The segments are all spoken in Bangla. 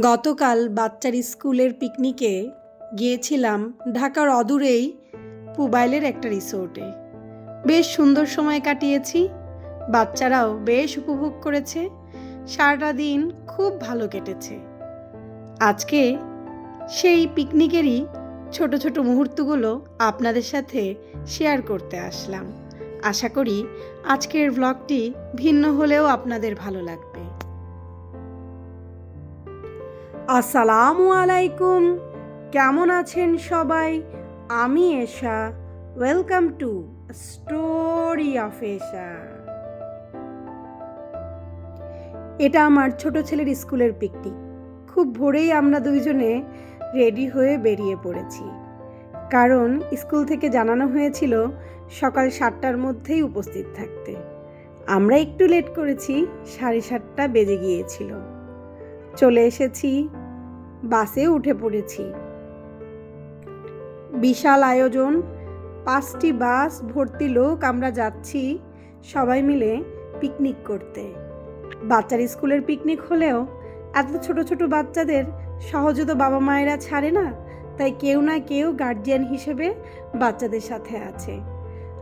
গতকাল বাচ্চার স্কুলের পিকনিকে গিয়েছিলাম ঢাকার অদূরেই পুবাইলের একটা রিসোর্টে। বেশ সুন্দর সময় কাটিয়েছি, বাচ্চারাও বেশ উপভোগ করেছে, সারাটা দিন খুব ভালো কেটেছে। আজকে সেই পিকনিকেরই ছোট ছোট মুহূর্তগুলো আপনাদের সাথে শেয়ার করতে আসলাম। আশা করি আজকের ব্লগটি ভিন্ন হলেও আপনাদের ভালো লাগবে। আসসালামু আলাইকুম। কেমন আছেন সবাই? আমি Esha. Welcome to story of Esha এটা আমার ছোট ছেলের স্কুলের পিকনিক খুব ভোরেই আমরা দুইজনে রেডি হয়ে বেরিয়ে পড়েছি। কারণ স্কুল থেকে জানানো হয়েছিল সকাল সাতটার মধ্যেই উপস্থিত থাকতে। আমরা একটু লেট করেছি, সাড়ে সাতটা বেজে গিয়েছিল। চলে এসেছি বাসে উঠে পড়েছি। বিশাল আয়োজন, পাঁচটি বাস ভর্তি লোক আমরা যাচ্ছি সবাই মিলে পিকনিক করতে। বাচ্চার স্কুলের পিকনিক হলেও এত ছোট ছোট বাচ্চাদের সহজে তো বাবা মায়েরা ছাড়ে না, তাই কেউ না কেউ গার্জিয়ান হিসেবে বাচ্চাদের সাথে আছে।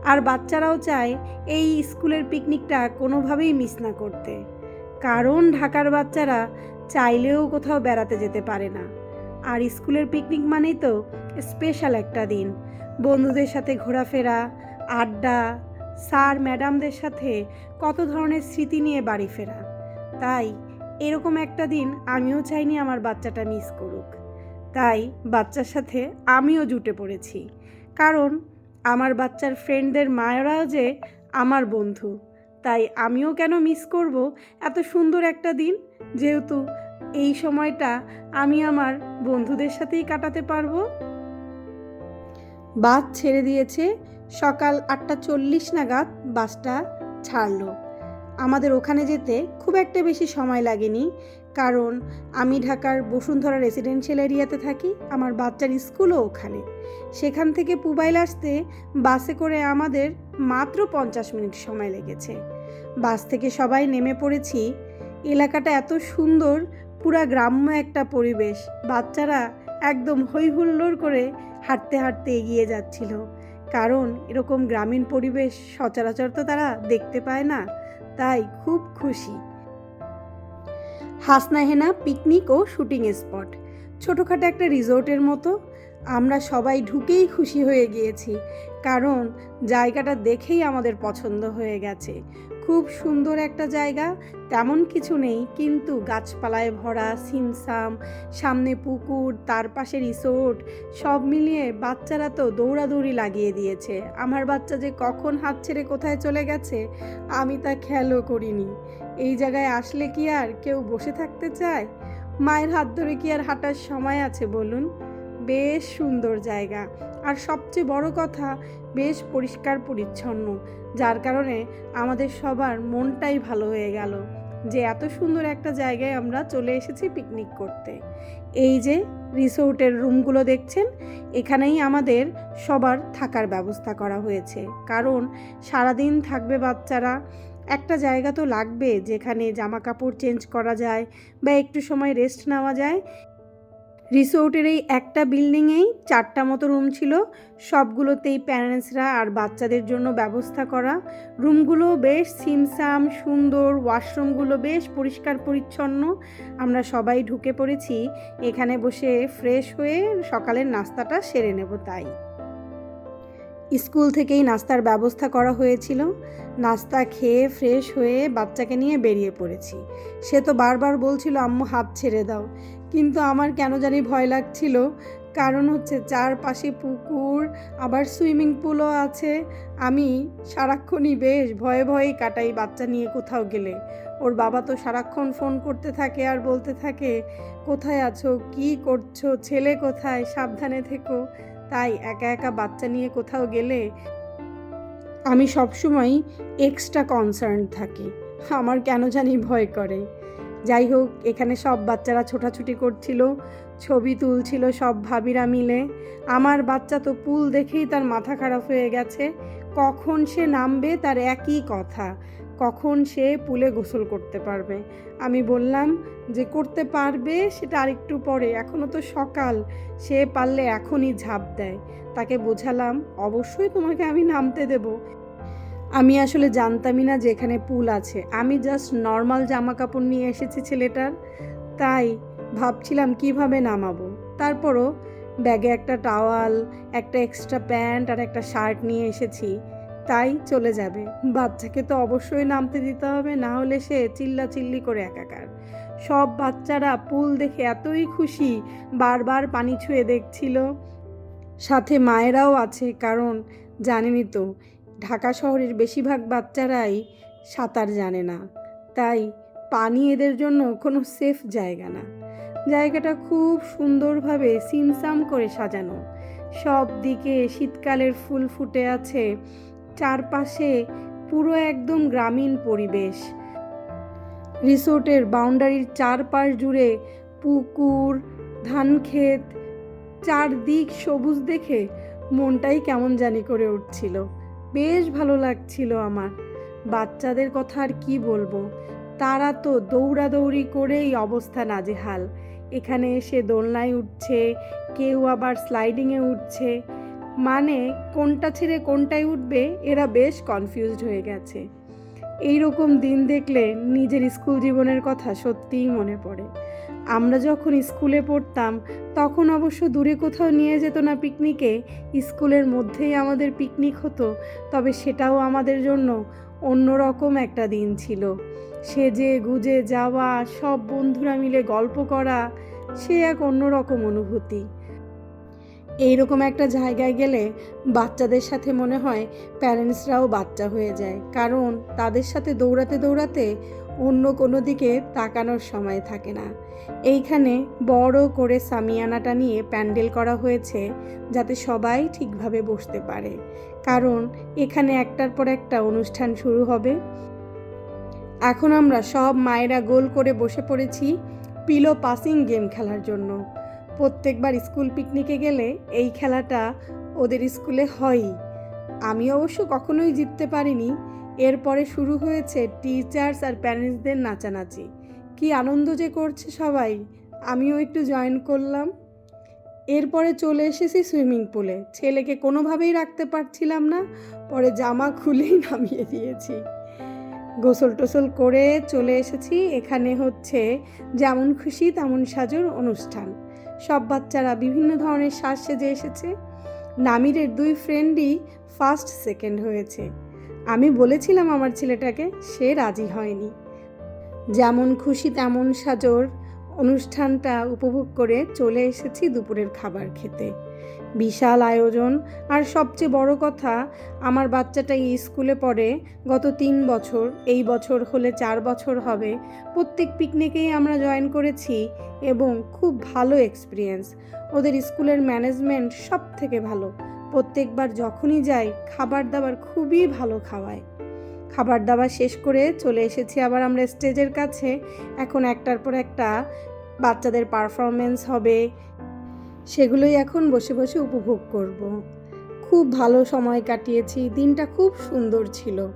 আর বাচ্চারাও চায় এই স্কুলের পিকনিকটা কোনোভাবেই মিস না করতে। কারণ ঢাকার বাচ্চারা চাইলেও কোথাও বেড়াতে যেতে পারে না। আর স্কুলের পিকনিক মানেই তো স্পেশাল একটা দিন। বন্ধুদের সাথে ঘোরাফেরা, আড্ডা, স্যার, ম্যাডামদের সাথে কত ধরনের স্মৃতি নিয়ে বাড়ি ফেরা। তাই এরকম একটা দিন আমিও চাইনি আমার বাচ্চাটা মিস করুক। তাই বাচ্চার সাথে আমিও জুটে পড়েছি। কারণ আমার বাচ্চার ফ্রেন্ডদের মায়েরাও যে আমার বন্ধু। তাই আমিও কেন মিস করব? এত সুন্দর একটা দিন। যেহেতু এই সময়টা আমি আমার বন্ধুদের সাথেই কাটাতে পারব। বাস ছেড়ে দিয়েছে। সকাল আটটা চল্লিশ নাগাদ বাসটা ছাড়লো। আমাদের ওখানে যেতে খুব একটা বেশি সময় লাগেনি। কারণ আমি ঢাকার বসুন্ধরা রেসিডেন্সিয়াল এরিয়াতে থাকি, আমার বাচ্চার স্কুলও ওখানে। সেখান থেকে পুবাইল আসতে বাসে করে আমাদের মাত্র পঞ্চাশ মিনিট সময় লেগেছে। বাস থেকে সবাই নেমে পড়েছি। এলাকাটা এত সুন্দর, পুরা গ্রাম্য একটা পরিবেশ। বাচ্চারা একদম হই হুল্লোড় করে হাঁটতে হাঁটতে এগিয়ে যাচ্ছিল। কারণ এরকম গ্রামীণ পরিবেশ সচরাচর তো তারা দেখতে পায় না। তাই খুব খুশি। হাসনাহেনা পিকনিক ও শুটিং স্পট ছোটোখাটো একটা রিসোর্টের মতো। আমরা সবাই ঢুকেই খুশি হয়ে গিয়েছি। কারণ জায়গাটা দেখেই আমাদের পছন্দ হয়ে গেছে। খুব সুন্দর একটা জায়গা, তেমন কিছু নেই, কিন্তু গাছপালায় ভরা সিমসাম সামনে পুকুর, তার পাশে রিসোর্ট সব মিলিয়ে বাচ্চারা তো দৌড়াদৌড়ি লাগিয়ে দিয়েছে। আমার বাচ্চা যে কখন হাত ছেড়ে কোথায় চলে গেছে, আমি তা খেয়ালও করিনি। এই জায়গায় আসলে কি আর কেউ বসে থাকতে চায়? মায়ের হাত ধরে কি আর হাঁটার সময় আছে বলুন? বেশ সুন্দর জায়গা। আর সবচেয়ে বড় কথা, বেশ পরিষ্কার পরিচ্ছন্ন। যার কারণে আমাদের সবার মনটাই ভালো হয়ে গেল যে এত সুন্দর একটা জায়গায় আমরা চলে এসেছি পিকনিক করতে। এই যে রিসোর্টের রুমগুলো দেখছেন, এখানেই আমাদের সবার থাকার ব্যবস্থা করা হয়েছে। কারণ সারাদিন থাকবে বাচ্চারা একটা জায়গা তো লাগবে যেখানে জামা কাপড় চেঞ্জ করা যায় বা একটু সময় রেস্ট নেওয়া যায়। রিসোর্টের এই একটা বিল্ডিংয়েই চারটা মতো রুম ছিল। সবগুলোতেই প্যারেন্টসরা আর বাচ্চাদের জন্য ব্যবস্থা করা। রুমগুলো বেশ সিমসাম, সুন্দর ওয়াশরুমগুলো বেশ পরিষ্কার পরিচ্ছন্ন। আমরা সবাই ঢুকে পড়েছি। এখানে বসে ফ্রেশ হয়ে সকালের নাস্তাটা সেরে নেব তাই। স্কুল থেকেই নাস্তার ব্যবস্থা করা হয়েছিল। নাস্তা খেয়ে ফ্রেশ হয়ে বাচ্চাকে নিয়ে বেরিয়ে পড়েছি। সে তো বারবার বলছিল, আম্মু, হাত ছেড়ে দাও। কিন্তু আমার কেন জানি ভয় লাগছিল। কারণ হচ্ছে চারপাশে পুকুর, আবার সুইমিং পুলও আছে। আমি সারাক্ষণই বেশ ভয়ে ভয়েই কাটাই বাচ্চা নিয়ে কোথাও গেলে। ওর বাবা তো সারাক্ষণ ফোন করতে থাকে আর বলতে থাকে, কোথায় আছো? কি করছ? ছেলে কোথায়? সাবধানে থেকো। তাই একা একা বাচ্চা নিয়ে কোথাও গেলে আমি সবসময় এক্সট্রা কনসার্ন থাকি। আমার কেন জানি ভয় করে। যাই হোক, এখানে সব বাচ্চারা ছোটাছুটি করছিল, ছবি তুলছিল সব ভাবিরা মিলে। আমার বাচ্চা তো পুল দেখেই তার মাথা খারাপ হয়ে গেছে। কখন সে নামবে তার একই কথা। কখন সে পুলে গোসল করতে পারবে। আমি বললাম যে, করতে পারবে সেটা আরেকটু পরে। এখনও তো সকাল। সে পারলে এখনই ঝাঁপ দেয়। তাকে বোঝালাম, অবশ্যই তোমাকে আমি নামতে দেব। আমি আসলে জানতামই না যে এখানে পুল আছে। আমি জাস্ট নর্মাল জামা কাপড় নিয়ে এসেছি ছেলেটার। তাই ভাবছিলাম কীভাবে নামাবো। তারপরও ব্যাগে একটা টাওয়াল একটা এক্সট্রা প্যান্ট আর একটা শার্ট নিয়ে এসেছি। তাই চলে যাবে। বাচ্চাকে তো অবশ্যই নামতে দিতে হবে, না হলে সে চিল্লা চিল্লি করে একাকার। সব বাচ্চারা পুল দেখে এতই খুশি, বারবার পানি ছুঁয়ে দেখছিল। সাথে মায়েরাও আছে, কারণ জানেনই তো, ঢাকা শহরের বেশিরভাগ বাচ্চারাই সাঁতার জানে না। তাই পানি এদের জন্য কোনো সেফ জায়গা না। জায়গাটা খুব সুন্দরভাবে সিমসাম করে সাজানো। সব দিকে শীতকালের ফুল ফুটে আছে চারপাশে পুরো একদম গ্রামীণ পরিবেশ। রিসোর্টের বাউন্ডারির চারপাশ জুড়ে পুকুর, ধানক্ষেত, চারদিক সবুজ দেখে মনটাই কেমন জানি করে উঠছিল। বেশ ভালো লাগছিল আমার। বাচ্চাদের কথা আর কি বলব? তারা তো দৌড়াদৌড়ি করেই অবস্থা নাজেহাল। এখানে এসে দোলনায় উঠছে, কেউ আবার স্লাইডিংয়ে উঠছে। মানে কোনটা ছেড়ে কোনটায় উঠবে, এরা বেশ কনফিউজড হয়ে গেছে। এই রকম দিন দেখলে নিজের স্কুল জীবনের কথা সত্যিই মনে পড়ে। আমরা যখন স্কুলে পড়তাম, তখন অবশ্য দূরে কোথাও নিয়ে যেত না পিকনিকে স্কুলের মধ্যেই আমাদের পিকনিক হতো, তবে সেটাও আমাদের জন্য অন্যরকম একটা দিন ছিল। সেজে গুজে যাওয়া, সব বন্ধুরা মিলে গল্প করা, সে এক অন্যরকম অনুভূতি। এইরকম একটা জায়গায় গেলে বাচ্চাদের সাথে মনে হয় প্যারেন্টসরাও বাচ্চা হয়ে যায়। কারণ তাদের সাথে দৌড়াতে দৌড়াতে অন্য কোনো দিকে তাকানোর সময় থাকে না। এইখানে বড় করে সামিয়ানাটা নিয়ে প্যান্ডেল করা হয়েছে যাতে সবাই ঠিকভাবে বসতে পারে। কারণ এখানে একটার পর একটা অনুষ্ঠান শুরু হবে। এখন আমরা সব মায়েরা গোল করে বসে পড়েছি পিলো পাসিং গেম খেলার জন্য। প্রত্যেকবার স্কুল পিকনিকে গেলে এই খেলাটা ওদের স্কুলে হয়ই। আমি অবশ্য কখনোই জিততে পারিনি। এরপরে শুরু হয়েছে টিচার্স আর প্যারেন্টসদের নাচানাচি। কি আনন্দ যে করছে সবাই। আমিও একটু জয়েন করলাম। এরপরে চলে এসেছি সুইমিং পুলে ছেলেকে কোনোভাবেই রাখতে পারছিলাম না। পরে জামা খুলেই নামিয়ে দিয়েছি। গোসল টোসল করে চলে এসেছি। এখানে হচ্ছে যেমন খুশি তেমন সাজুর অনুষ্ঠান। সব বাচ্চারা বিভিন্ন ধরনের শ্বাস সেজে এসেছে। নামিরের দুই ফ্রেন্ডই ফার্স্ট সেকেন্ড হয়েছে। আমি বলেছিলাম আমার ছেলেটাকে, সে রাজি হয়নি। যেমন খুশি তেমন সাজোর। অনুষ্ঠানটা উপভোগ করে চলে এসেছি দুপুরের খাবার খেতে। বিশাল আয়োজন, আর সবচেয়ে বড় কথা, আমার বাচ্চাটা এই স্কুলে পড়ে গত তিন বছর, এই বছর হলে চার বছর হবে। প্রত্যেক পিকনিকেই আমরা জয়েন করেছি এবং খুব ভালো এক্সপিরিয়েন্স ওদের স্কুলের ম্যানেজমেন্ট সব থেকে ভালো। প্রত্যেকবার যখনই যাই, খাবার দাবার খুবই ভালো খাওয়ায়। খাবার দাবার শেষ করে চলে এসেছি। আবার আমরা স্টেজের কাছে। এখন একটার পর একটা বাচ্চাদের পারফরমেন্স হবে। সেগুলোই এখন বসে বসে উপভোগ করব। খুব ভালো সময় কাটিয়েছি। দিনটা খুব সুন্দর ছিল।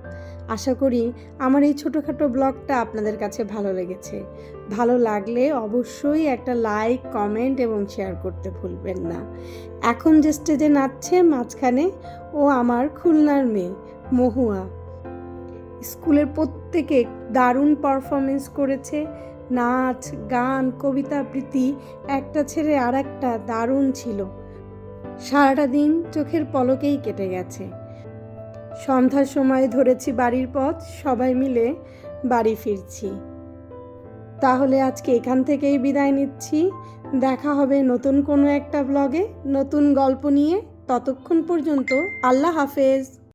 আশা করি আমার এই ছোটোখাটো ব্লগটা আপনাদের কাছে ভালো লেগেছে। ভালো লাগলে অবশ্যই একটা লাইক কমেন্ট এবং শেয়ার করতে ভুলবেন না। এখন যে স্টেজে নাচছে মাঝখানে ও আমার খুলনার মেয়ে, মহুয়া। স্কুলের প্রত্যেকে দারুণ পারফরমেন্স করেছে। নাচ, গান, কবিতা আবৃত্তি, একটা ছেড়ে আর একটা দারুণ ছিল। সারাটা দিন চোখের পলকেই কেটে গেছে। সন্ধ্যার সময় ধরেছি বাড়ির পথ, সবাই মিলে বাড়ি ফিরছি। তাহলে আজকে এখান থেকেই বিদায় নিচ্ছি। দেখা হবে নতুন কোনো একটা ব্লগে নতুন গল্প নিয়ে। ততক্ষণ পর্যন্ত আল্লাহ হাফেজ।